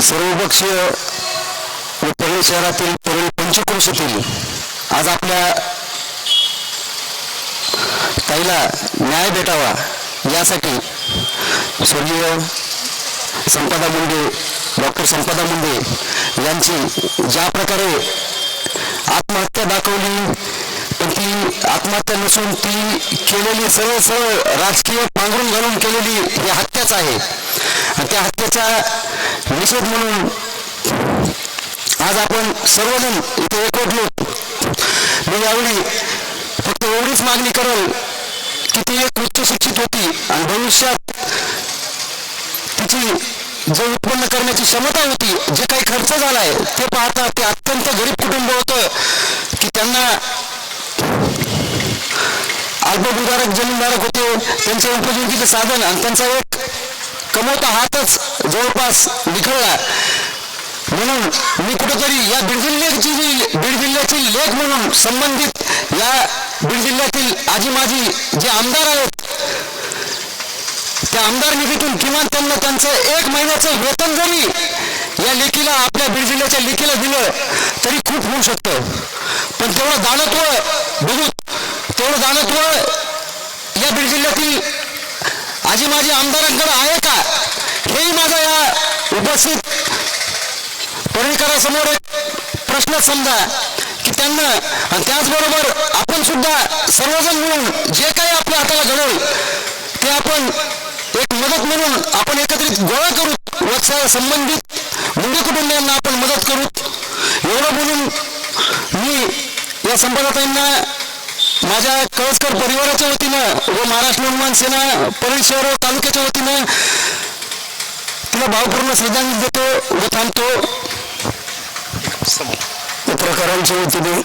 सर्वपक्षीय व परळी शहरातील परळी पंचक्रोशीतील आज आपल्या ताईला न्याय भेटावा यासाठी स्वर्गीय संपदा मुंडे डॉक्टर संपदा मुंडे यांची ज्या प्रकारे आत्महत्या दाखवली पण ती आत्महत्या नसून ती केलेली सरळ सरळ राजकीय पांघरून घालून केलेली ही हत्याच आहे. आणि त्या हत्येचा निषेध म्हणून आज आपण सर्वजण इथे एकवटलो मी यावेळी फक्त एवढीच मागणी करेल की ती एक उच्च शिक्षित होती आणि भविष्यात तिची जे उत्पन्न करण्याची क्षमता होती जे काही खर्च झालाय ते पाहता ते अत्यंत गरीब कुटुंब होतं की त्यांना अल्पभूधारक जमीनधारक होते. त्यांचे उपजीविकेचे साधन आणि त्यांचा एक कमवता हातच जवळपास निखळला म्हणून मी कुठेतरी या बीड जिल्ह्याची जी बीड जिल्ह्यातील लेख म्हणून संबंधित या बीड जिल्ह्यातील आजी माजी जे आमदार आहेत त्या आमदार निधीतून किमान त्यांना त्यांचं एक महिन्याचं वेतन जरी या लेखीला आपल्या बीड जिल्ह्याच्या लेखीला दिलं तरी खूप होऊ शकतं. पण तेवढं दानत्व बघू तेवढं दानत्व या बीड जिल्ह्यातील आजी माझी आमदारांकडे आहे का? हेही माझा या उपस्थित पर्यटकांसमोर एक प्रश्न समजा की त्यांना आणि त्याचबरोबर आपण सुद्धा सर्वजण मिळून जे काही आपल्या हाताला घडेल ते आपण एक मदत म्हणून आपण एकत्रित गोळा करू व संबंधित मुंडे कुटुंबियांना आपण मदत करू. एवढं बोलून मी या संपादकांना माझ्या कळसकर परिवाराच्या वतीनं व महाराष्ट्र निर्माण सेना परळी शहर व तालुक्याच्या वतीनं तिला भावपूर्ण श्रद्धांजली देतो व थांबतो. पत्रकारांच्या वतीने